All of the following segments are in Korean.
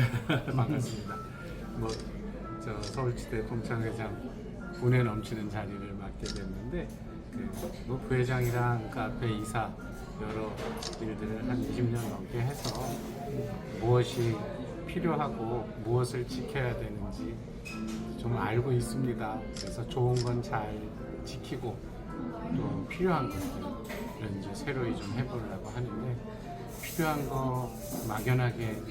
반갑습니다. 뭐 저 서울지대 동창회장 운에 넘치는 자리를 맡게 됐는데 그뭐 부회장이랑 카페 이사 여러 일들을 한 20년 넘게 해서 무엇이 필요하고 무엇을 지켜야 되는지 좀 알고 있습니다. 그래서 좋은 건 잘 지키고 또 필요한 것들을 이제 새로이 좀 해보려고 하는데 필요한 거 막연하게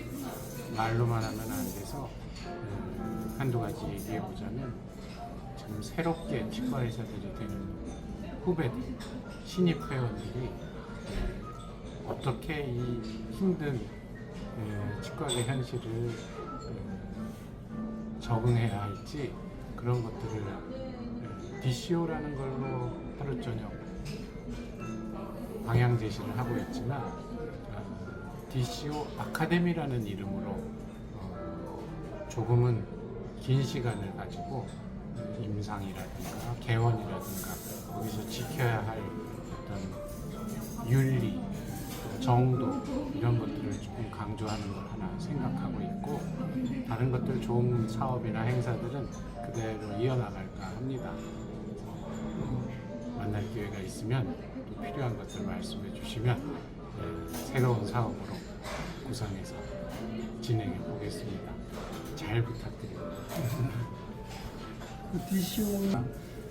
말로만 하면 안 돼서 음, 한두 가지 얘기해 보자면 참 새롭게 치과 의사들이 되는 후배들 신입 회원들이 음, 어떻게 이 힘든 음, 치과의 현실을 음, 적응해야 할지 그런 것들을 음, DCO라는 걸로 하루 저녁 방향 제시를 하고 있지만 어, DCO 아카데미라는 이름으로 어, 조금은 긴 시간을 가지고 임상이라든가 개원이라든가 거기서 지켜야 할 어떤 윤리, 정도 이런 것들을 조금 강조하는 걸 하나 생각하고 있고 다른 것들 좋은 사업이나 행사들은 그대로 이어나갈까 합니다. 그래서 만날 기회가 있으면 또 필요한 것들 말씀해 주시면 네, 새로운 사업으로 구상해서 진행해 보겠습니다. 잘 부탁드립니다.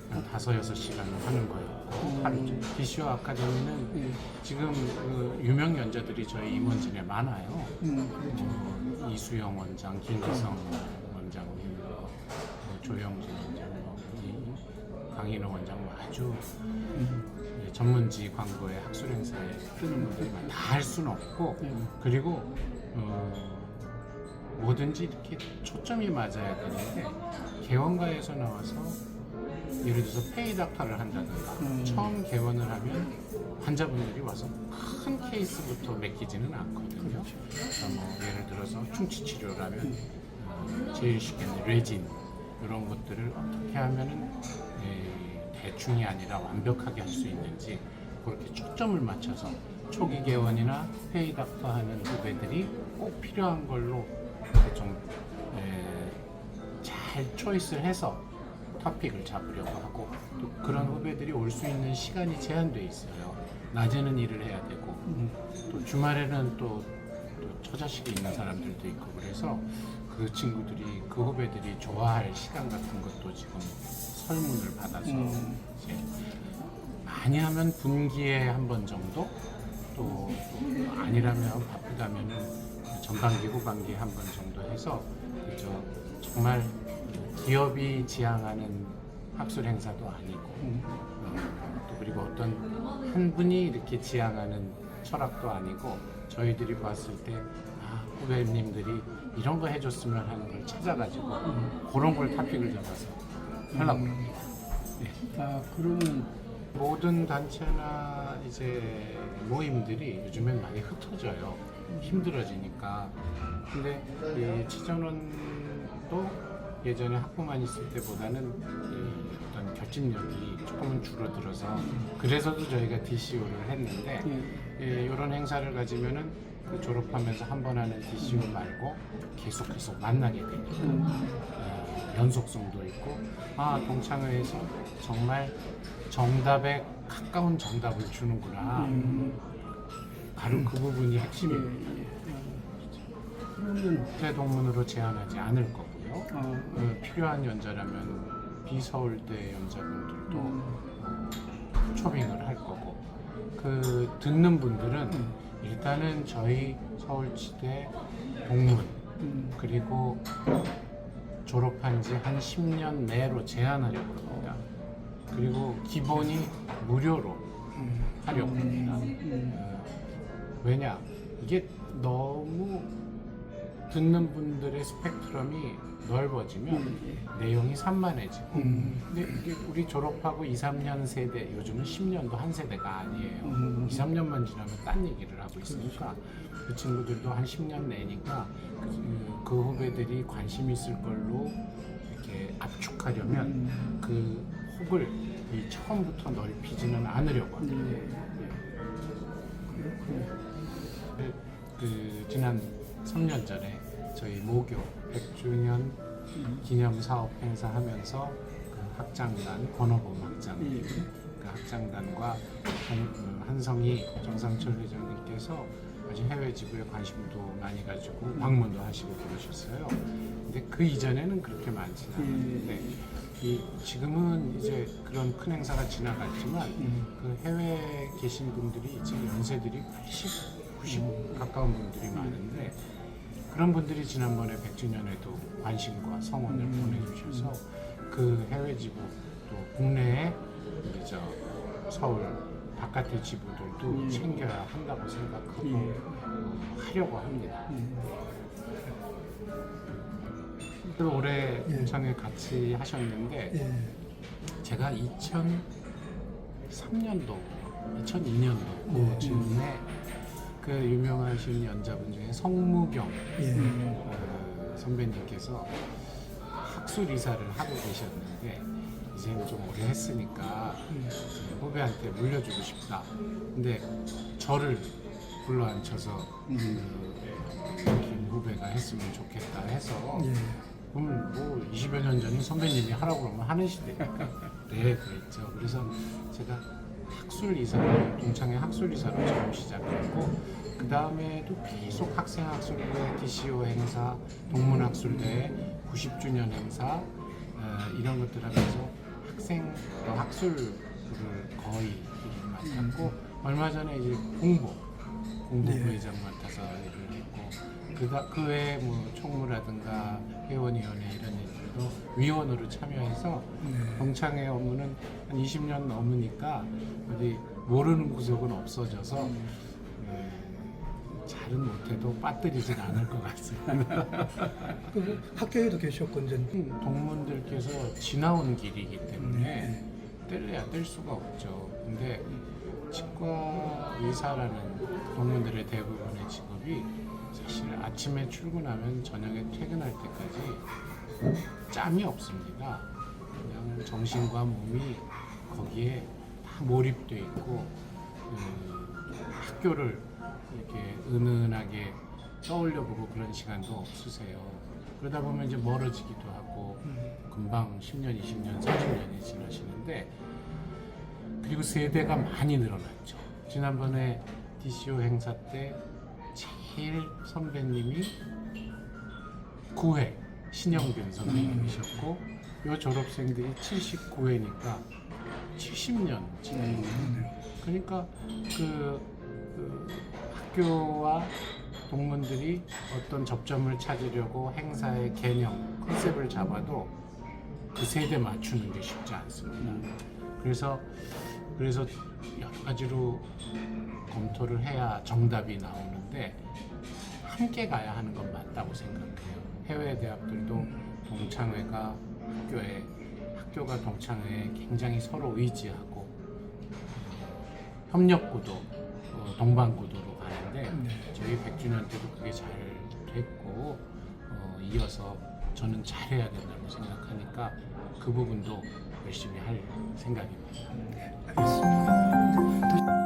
그한 다섯 여섯 시간을 하는 거예요. 하루째. DCO 아카데미는 예. 지금 그 유명 연자들이 저희 임원진에 많아요. 음. 어, 이수영 원장, 김기성 원장님, 뭐 조영진 원장, 뭐이 강인호 원장 뭐 아주 전문지 광고에 학술 행사에 뜨는 분들이 다 할 수는 없고 음. 그리고 어, 뭐든지 이렇게 초점이 맞아야 되는데 개원가에서 나와서 예를 들어서 페이닥터를 한다든가 음. 처음 개원을 하면 환자분들이 와서 큰 케이스부터 맡기지는 않거든요. 그렇죠. 그러니까 뭐 예를 들어서 충치 치료라면 어, 제일 쉽게는 레진 이런 것들을 어떻게 하면은 에, 대충이 아니라 완벽하게 할 수 있는지 그렇게 초점을 맞춰서 초기 개원이나 페이 닥터 하는 후배들이 꼭 필요한 걸로 좀 잘 초이스를 해서 토픽을 잡으려고 하고 또 그런 후배들이 올 수 있는 시간이 제한돼 있어요. 낮에는 일을 해야 되고 음, 또 주말에는 또, 또 처자식이 있는 사람들도 있고 그래서 그 친구들이 그 후배들이 좋아할 시간 같은 것도 지금 설문을 받아서 음. 이제 많이 하면 분기에 한 번 정도? 또, 또 아니라면 바쁘다면은 전반기 후반기에 한번 정도 해서 그저 정말 기업이 지향하는 학술 행사도 아니고 음, 어, 또 그리고 어떤 한 분이 이렇게 지향하는 철학도 아니고 저희들이 봤을 때 아, 후배님들이 이런 거 해줬으면 하는 걸 찾아가지고 그런 걸 토픽을 잡아서 하려고 합니다. 아 그러면 모든 단체나 이제 모임들이 요즘엔 많이 흩어져요. 힘들어지니까. 근데 이 치전원도 예전에 학부만 있을 때보다는 이 어떤 결집력이 조금은 줄어들어서 그래서도 저희가 DCO를 했는데 예, 이런 행사를 가지면은 그 졸업하면서 한 번 하는 DCO 말고 계속 계속 만나게 되니까 음, 어, 연속성도 있고 아 동창회에서 정말 정답에 가까운 정답을 주는구나. 음, 바로 그 부분이 예, 핵심이에요 예. 아, 그러면 국제동문으로 제한하지 않을 거고요. 아, 어, 필요한 연자라면 비서울대 연자분들도 어, 초빙을 할 거고. 그 듣는 분들은 일단은 저희 서울지대 동문 음, 그리고 졸업한 지 한 10년 내로 제한하려고 합니다. 그리고 기본이 무료로 음, 하려고 합니다. 음, 어, 왜냐? 이게 너무 듣는 분들의 스펙트럼이 넓어지면 음, 내용이 산만해지고 음. 근데 이게 우리 졸업하고 2, 3년 세대 요즘은 10년도 한 세대가 아니에요. 음. 2, 3년만 지나면 딴 얘기를 하고 있으니까 그 친구들도 한 10년 내니까 그, 그 후배들이 관심 있을 걸로 이렇게 압축하려면 음. 그 혹을 이 처음부터 넓히지는 않으려고 예, 합니다. 예. 그렇군요. 그, 그 지난 3년 전에 저희 모교 100주년 기념 사업 행사하면서 그 학장단 권호범 학장님 예. 그 학장단과 한, 그 한성희 정상철 회장님께서 아주 해외 지부에 관심도 많이 가지고 방문도 하시고 그러셨어요. 근데 그 이전에는 그렇게 많지는 않았는데 이 지금은 이제 그런 큰 행사가 지나갔지만 음. 그 해외에 계신 분들이 이제 연세들이 80, 90 가까운 분들이 많은데 그런 분들이 지난번에 100주년에도 관심과 성원을 음. 보내주셔서 그 해외 지부 또 국내에 우리 저 서울 바깥의 지부들도 음. 챙겨야 한다고 생각하고 예. 어, 하려고 합니다. 음. 그 올해 예. 동창회 같이 하셨는데 예. 제가 2003년도, 2002년도 네. 즈음에 그 유명하신 연자분 중에 성무경 예. 어, 선배님께서 학술 이사를 하고 계셨는데 이제는 좀 오래 했으니까 음. 그 후배한테 물려주고 싶다. 근데 저를 불러 앉혀서 음. 그, 김 후배가 했으면 좋겠다 해서 예. 그럼 뭐 20여 년 전에 선배님이 하라고 그러면 하는 시대니까 네 그랬죠 그래서 제가 학술 이사로 동창회 학술 이사로 처음 시작했고 그 다음에도 계속 학생 학술대 DCO 행사 동문학술대 90주년 행사 어, 이런 것들 하면서 학생 또 학술을 거의 맡았고 얼마 전에 이제 공보 공보 네. 부회장 맡아서 일을 했고 그다 그 외에 뭐 총무라든가 회원위원회 이런 일 들도 위원으로 참여해서 네. 동창회 업무는 한 20년 넘으니까 어디 모르는 구석은 없어져서 네, 잘은 못해도 빠뜨리진 않을 것 같습니다. 그 학교에도 계셨고 이제 동문들께서 지나온 길이기 때문에 네. 뗄래야 뗄 수가 없죠. 근데 치과 의사라는 동문들의 대부분의 직업이 사실 아침에 출근하면 저녁에 퇴근할 때까지 짬이 없습니다. 그냥 정신과 몸이 거기에 다 몰입돼 있고 그 학교를 이렇게 은은하게 떠올려보고 그런 시간도 없으세요. 그러다 보면 이제 멀어지기도 하고 금방 10년, 20년, 30년이 지나시는데 그리고 세대가 많이 늘어났죠. 지난번에 DCO 행사 때 제일 선배님이 9회 신영균 선배님이셨고 요 졸업생들이 79회니까 70년 지난 그러니까 그, 그 학교와 동문들이 어떤 접점을 찾으려고 행사의 개념, 컨셉을 잡아도 그 세대 맞추는 게 쉽지 않습니다. 그래서 그래서 여러 가지로 검토를 해야 정답이 나오는데 함께 가야 하는 건 맞다고 생각해요. 해외 대학들도 동창회가 학교에 학교가 동창회에 굉장히 서로 의지하고 협력 구도, 어, 동반 구도로 가는데 네. 저희 100주년 때도 그게 잘 됐고 어, 이어서 저는 잘해야 된다고 생각하니까 그 부분도 열심히 할 생각입니다. 알겠습니다.